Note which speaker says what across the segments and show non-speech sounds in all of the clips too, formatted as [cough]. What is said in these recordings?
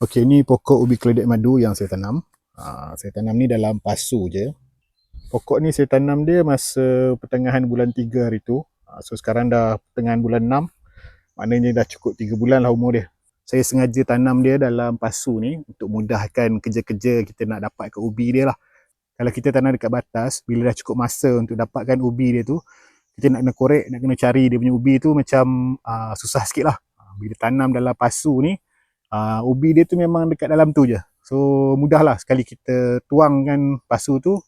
Speaker 1: Okey, ni pokok ubi keledek madu yang saya tanam. Ha, saya tanam ni dalam pasu je. Pokok ni saya tanam dia masa pertengahan bulan 3 hari tu. Ha, so sekarang dah pertengahan bulan 6. Maknanya dah cukup 3 bulan lah umur dia. Saya sengaja tanam dia dalam pasu ni untuk mudahkan kerja-kerja kita nak dapatkan ubi dia lah. Kalau kita tanam dekat batas, bila dah cukup masa untuk dapatkan ubi dia tu, kita nak kena korek, nak kena cari dia punya ubi tu macam uh, susah sikit lah. Ha, bila tanam dalam pasu ni, uh, ubi dia tu memang dekat dalam tu je. So mudahlah sekali kita tuangkan pasu tu,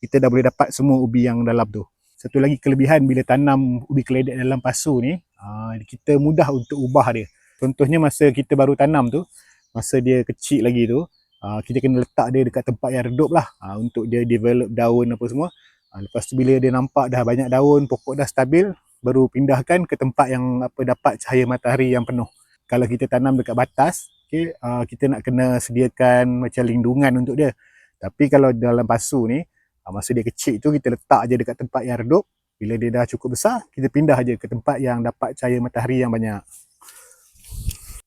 Speaker 1: kita dah boleh dapat semua ubi yang dalam tu. Satu lagi kelebihan bila tanam ubi keledek dalam pasu ni, uh, kita mudah untuk ubah dia. Contohnya masa kita baru tanam tu, masa dia kecil lagi tu, uh, kita kena letak dia dekat tempat yang redup lah uh, untuk dia develop daun apa semua. Uh, lepas tu bila dia nampak dah banyak daun, pokok dah stabil, baru pindahkan ke tempat yang apa dapat cahaya matahari yang penuh kalau kita tanam dekat batas, okay, uh, kita nak kena sediakan macam lindungan untuk dia. Tapi kalau dalam pasu ni, uh, masa dia kecil tu kita letak je dekat tempat yang redup. Bila dia dah cukup besar, kita pindah je ke tempat yang dapat cahaya matahari yang banyak.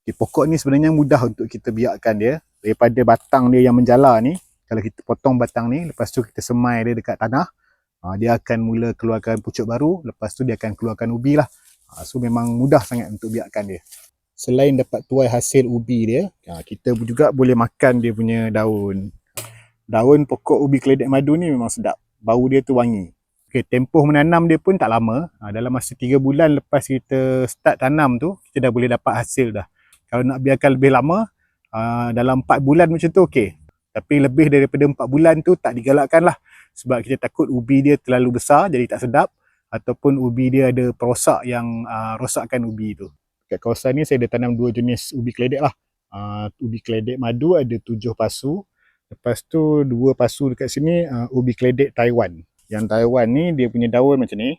Speaker 1: Okay, pokok ni sebenarnya mudah untuk kita biarkan dia. Daripada batang dia yang menjala ni, kalau kita potong batang ni, lepas tu kita semai dia dekat tanah, uh, dia akan mula keluarkan pucuk baru, lepas tu dia akan keluarkan ubi lah. Uh, so memang mudah sangat untuk biarkan dia selain dapat tuai hasil ubi dia, ha, kita juga boleh makan dia punya daun. Daun pokok ubi keledek madu ni memang sedap. Bau dia tu wangi. Okay, tempoh menanam dia pun tak lama. Ha, dalam masa 3 bulan lepas kita start tanam tu, kita dah boleh dapat hasil dah. Kalau nak biarkan lebih lama, ha, dalam 4 bulan macam tu okey. Tapi lebih daripada 4 bulan tu tak digalakkan lah. Sebab kita takut ubi dia terlalu besar jadi tak sedap. Ataupun ubi dia ada perosak yang uh, rosakkan ubi tu kat kawasan ni saya ada tanam dua jenis ubi keledek lah. Uh, ubi keledek madu ada tujuh pasu. Lepas tu dua pasu dekat sini uh, ubi keledek Taiwan. Yang Taiwan ni dia punya daun macam ni.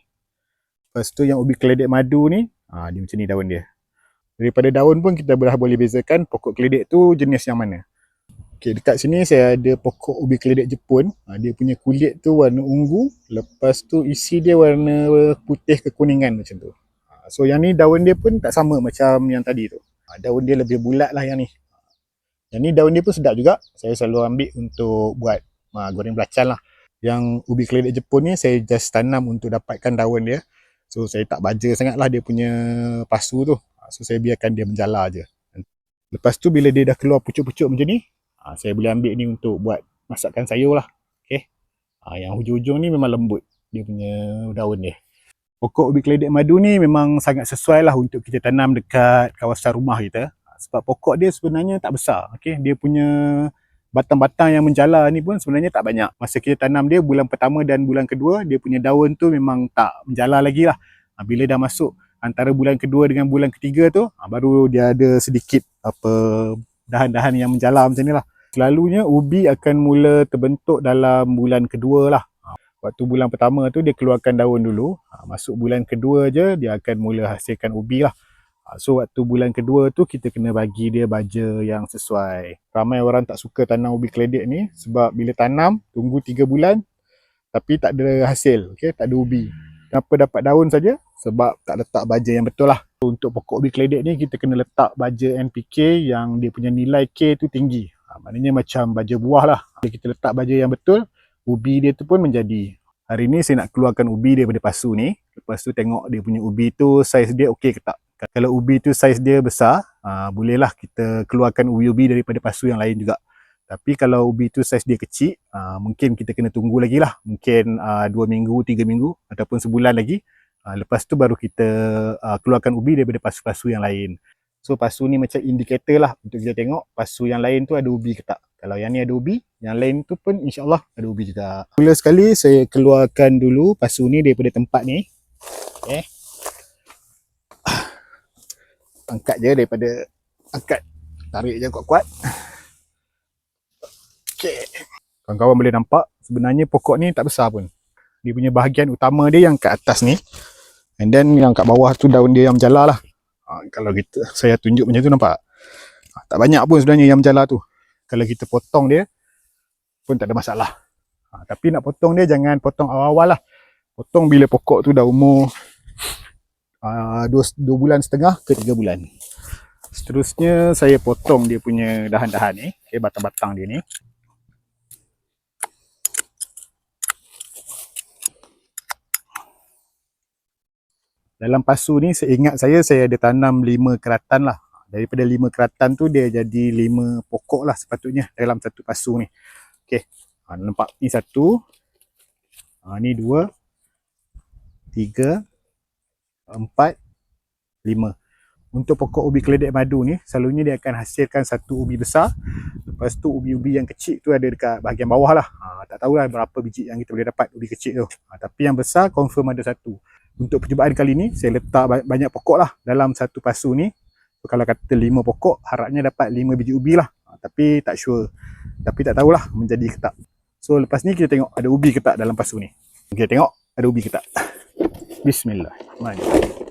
Speaker 1: Lepas tu yang ubi keledek madu ni, uh, dia macam ni daun dia. Daripada daun pun kita dah boleh bezakan pokok keledek tu jenis yang mana. Okay, dekat sini saya ada pokok ubi keledek Jepun. Uh, dia punya kulit tu warna ungu. Lepas tu isi dia warna putih kekuningan macam tu. So yang ni daun dia pun tak sama macam yang tadi tu. Ha, daun dia lebih bulat lah yang ni. Yang ni daun dia pun sedap juga. Saya selalu ambil untuk buat uh, goreng belacan lah. Yang ubi keledek Jepun ni saya just tanam untuk dapatkan daun dia. So saya tak baja sangat lah dia punya pasu tu. So saya biarkan dia menjala je. Lepas tu bila dia dah keluar pucuk-pucuk macam ni, saya boleh ambil ni untuk buat masakan sayur lah. Okay. Yang hujung-hujung ni memang lembut dia punya daun dia pokok ubi keledek madu ni memang sangat sesuai lah untuk kita tanam dekat kawasan rumah kita. Sebab pokok dia sebenarnya tak besar. Okay? Dia punya batang-batang yang menjala ni pun sebenarnya tak banyak. Masa kita tanam dia bulan pertama dan bulan kedua, dia punya daun tu memang tak menjala lagi lah. Ha, bila dah masuk antara bulan kedua dengan bulan ketiga tu, ha, baru dia ada sedikit apa dahan-dahan yang menjala macam ni lah. Selalunya ubi akan mula terbentuk dalam bulan kedua lah waktu bulan pertama tu dia keluarkan daun dulu. Ha, masuk bulan kedua je dia akan mula hasilkan ubi lah. Ha, so waktu bulan kedua tu kita kena bagi dia baja yang sesuai. Ramai orang tak suka tanam ubi keledek ni sebab bila tanam tunggu 3 bulan tapi tak ada hasil okay? tak ada ubi. Kenapa dapat daun saja? Sebab tak letak baja yang betul lah. Untuk pokok ubi keledek ni kita kena letak baja NPK yang dia punya nilai K tu tinggi. Ha, maknanya macam baja buah lah. Kita letak baja yang betul ubi dia tu pun menjadi. Hari ni saya nak keluarkan ubi daripada pasu ni. Lepas tu tengok dia punya ubi tu saiz dia okey ke tak. Kalau ubi tu saiz dia besar, uh, bolehlah kita keluarkan ubi-ubi daripada pasu yang lain juga. Tapi kalau ubi tu saiz dia kecil, uh, mungkin kita kena tunggu lagi lah. Mungkin uh, dua minggu, tiga minggu ataupun sebulan lagi. Uh, lepas tu baru kita uh, keluarkan ubi daripada pasu-pasu yang lain. So pasu ni macam indikator lah untuk kita tengok pasu yang lain tu ada ubi ke tak. Kalau yang ni ada ubi, yang lain tu pun insyaAllah ada ubi juga. Mula sekali saya keluarkan dulu pasu ni daripada tempat ni. Okay. [sighs] Angkat je daripada, angkat. Tarik je kuat-kuat. Okay. Kawan-kawan boleh nampak, sebenarnya pokok ni tak besar pun. Dia punya bahagian utama dia yang kat atas ni. And then yang kat bawah tu daun dia yang menjala lah. Ha, kalau kita, saya tunjuk macam tu nampak. Ha, tak banyak pun sebenarnya yang menjala tu kalau kita potong dia pun tak ada masalah. Ha, tapi nak potong dia jangan potong awal-awal lah. Potong bila pokok tu dah umur uh, dua, dua bulan setengah ke tiga bulan. Seterusnya saya potong dia punya dahan-dahan ni, okay, batang-batang dia ni. Dalam pasu ni seingat saya saya ada tanam lima keratan lah. Daripada lima keratan tu dia jadi lima pokok lah sepatutnya dalam satu pasu ni. Okey. Ha, nampak ni satu. Ha, ni dua. Tiga. Empat. Lima untuk pokok ubi keledek madu ni selalunya dia akan hasilkan satu ubi besar lepas tu ubi-ubi yang kecil tu ada dekat bahagian bawah lah ha, tak tahulah berapa biji yang kita boleh dapat ubi kecil tu ha, tapi yang besar confirm ada satu untuk percubaan kali ni saya letak banyak pokok lah dalam satu pasu ni kalau kata lima pokok harapnya dapat lima biji ubi lah ha, tapi tak sure tapi tak tahulah menjadi ke tak so lepas ni kita tengok ada ubi ke tak dalam pasu ni ok tengok ada ubi ke tak Bismillahirrahmanirrahim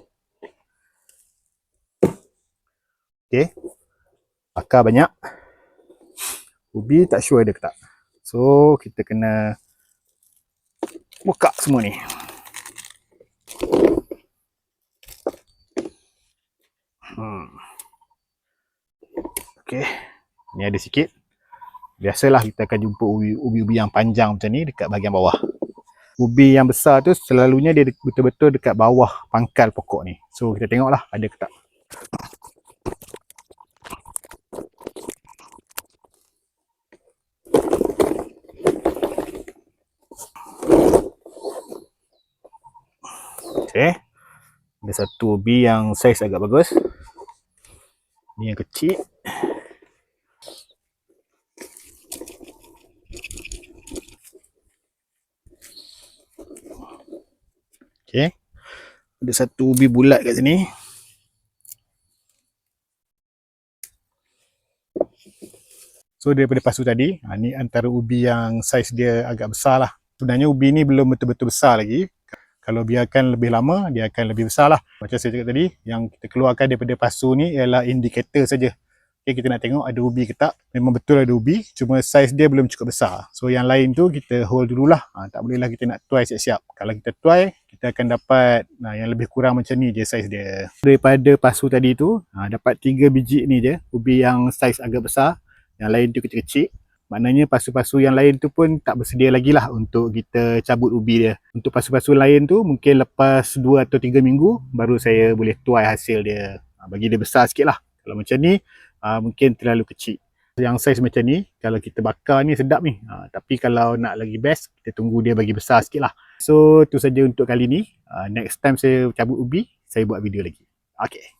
Speaker 1: Okey. Akar banyak. Ubi tak sure ada ke tak. So, kita kena buka semua ni. Hmm. Okey. Ni ada sikit. Biasalah kita akan jumpa ubi-ubi yang panjang macam ni dekat bahagian bawah. Ubi yang besar tu selalunya dia betul-betul dekat bawah pangkal pokok ni. So, kita tengoklah ada ke tak. Okay. Ada satu ubi yang saiz agak bagus. Ni yang kecil. Okay. Ada satu ubi bulat kat sini. So daripada pasu tadi, ha, ni antara ubi yang saiz dia agak besar lah. Sebenarnya ubi ni belum betul-betul besar lagi. Kalau biarkan lebih lama dia akan lebih besar lah. Macam saya cakap tadi yang kita keluarkan daripada pasu ni ialah indikator saja. Okay, kita nak tengok ada ubi ke tak. Memang betul ada ubi cuma saiz dia belum cukup besar. So yang lain tu kita hold dululah. Ha, tak bolehlah kita nak tuai siap-siap. Kalau kita tuai kita akan dapat nah, yang lebih kurang macam ni je saiz dia daripada pasu tadi tu ha, dapat 3 biji ni je ubi yang saiz agak besar yang lain tu kecil-kecil Maknanya pasu-pasu yang lain tu pun tak bersedia lagi lah untuk kita cabut ubi dia. Untuk pasu-pasu lain tu mungkin lepas 2 atau 3 minggu baru saya boleh tuai hasil dia. Ha, bagi dia besar sikit lah. Kalau macam ni ha, mungkin terlalu kecil. Yang saiz macam ni kalau kita bakar ni sedap ni. Ha, tapi kalau nak lagi best kita tunggu dia bagi besar sikit lah. So tu saja untuk kali ni. Next time saya cabut ubi saya buat video lagi. Okay.